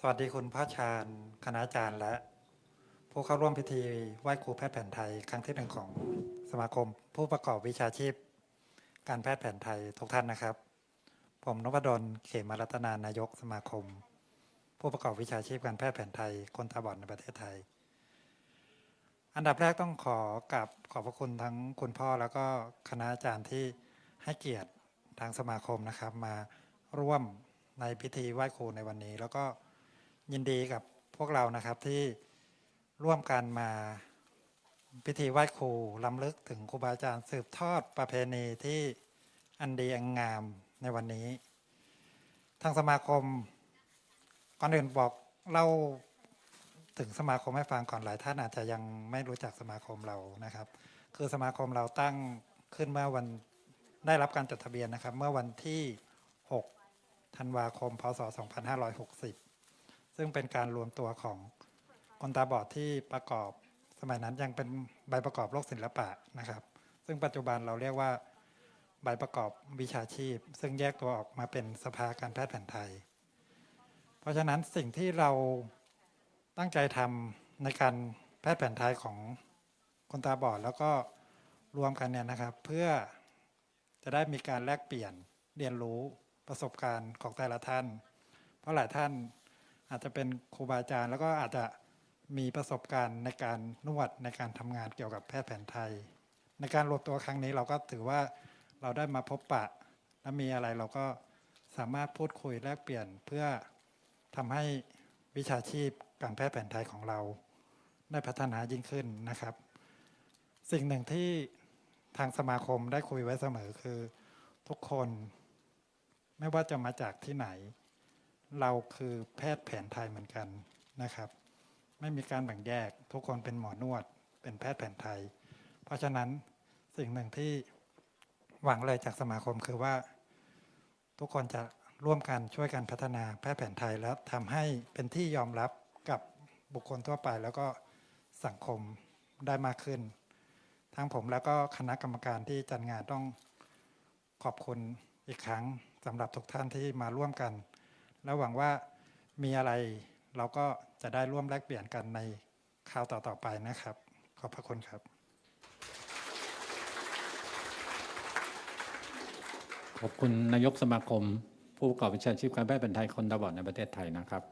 สวัสดีคุณพ่อชาญคณาจารย์และผู้เข้าร่วมพิธีไหว้ครูแพทย์แผนไทย ครั้งที่หนึ่งของสมาคม ผู้ประกอบวิชาชีพ การแพทย์แผนไทยทุกท่านนะครับ ผมนพดลเขมรัตนานายกสมาคม ผู้ประกอบวิชาชีพการแพทย์แผนไทยคนตาบอดในประเทศไทย อันดับแรกต้องขอกราบขอบพระคุณทั้งคุณพ่อแล้วก็คณาจารย์ที่ให้เกียรติทางสมาคมนะครับ มาร่วมในพิธีไหว้ครูในวันนี้ แล้วก็ ยินดีกับพวกเรานะครับที่ร่วมกันมาพิธีไหว้ครูล้ำลึกถึงครูบาอาจารย์สืบทอดประเพณีที่อันดีอันงามในวันนี้ ทางสมาคมก่อนอื่นบอกเล่าถึงสมาคมให้ฟังก่อนหลายท่านอาจจะยังไม่รู้จักสมาคมเรานะครับ คือสมาคมเราตั้งขึ้นเมื่อวันได้รับการจดทะเบียนนะครับ เมื่อวันที่ 6 ธันวาคม พศ 2560 ซึ่งเป็นการรวมตัวของคนตาบอดที่ประกอบสมัยนั้นยังเป็นใบประกอบโลกศิลปะนะครับ ซึ่งปัจจุบันเราเรียกว่าใบประกอบวิชาชีพ ซึ่งแยกตัวออกมาเป็นสภาการแพทย์แผนไทย เพราะฉะนั้นสิ่งที่เราตั้งใจทำในการแพทย์แผนไทยของคนตาบอดแล้วก็รวมกันเนี่ยนะครับ เพื่อจะได้มีการแลกเปลี่ยนเรียนรู้ประสบการณ์ของแต่ละท่าน เพราะหลายท่าน อาจจะเป็นครูบาอาจารย์ แล้วก็อาจจะมีประสบการณ์ในการนวดในการทำงานเกี่ยวกับแพทย์แผนไทย ในการรวมตัวครั้งนี้เราก็ถือว่าเราได้มาพบปะ และมีอะไรเราก็สามารถพูดคุยแลกเปลี่ยนเพื่อทำให้วิชาชีพการแพทย์แผนไทยของเราได้พัฒนายิ่งขึ้นนะครับ สิ่งหนึ่งที่ทางสมาคมได้คุยไว้เสมอคือทุกคน ไม่ว่าจะมาจากที่ไหน เราคือแพทย์แผนไทยเหมือนกันนะครับ ไม่มีการแบ่งแยกทุกคนเป็นหมอนวด เป็นแพทย์แผนไทย เพราะฉะนั้นสิ่งหนึ่งที่หวังเลยจากสมาคมคือว่า ทุกคนจะร่วมกันช่วยกันพัฒนาแพทย์แผนไทยแล้วทำให้เป็นที่ยอมรับกับบุคคลทั่วไปแล้วก็สังคมได้มากขึ้น ทั้งผมแล้วก็คณะกรรมการที่จัดงานต้องขอบคุณอีกครั้งสำหรับทุกท่านที่มาร่วมกัน แล้วหวังว่ามีอะไรเราก็จะได้ร่วมแลกเปลี่ยนกันในคราวต่อๆไปนะครับ ขอบพระคุณครับ ขอบคุณนายกสมาคม ผู้ประกอบวิชาชีพการแพทย์แผนไทยคนตาบอดในประเทศไทยนะครับ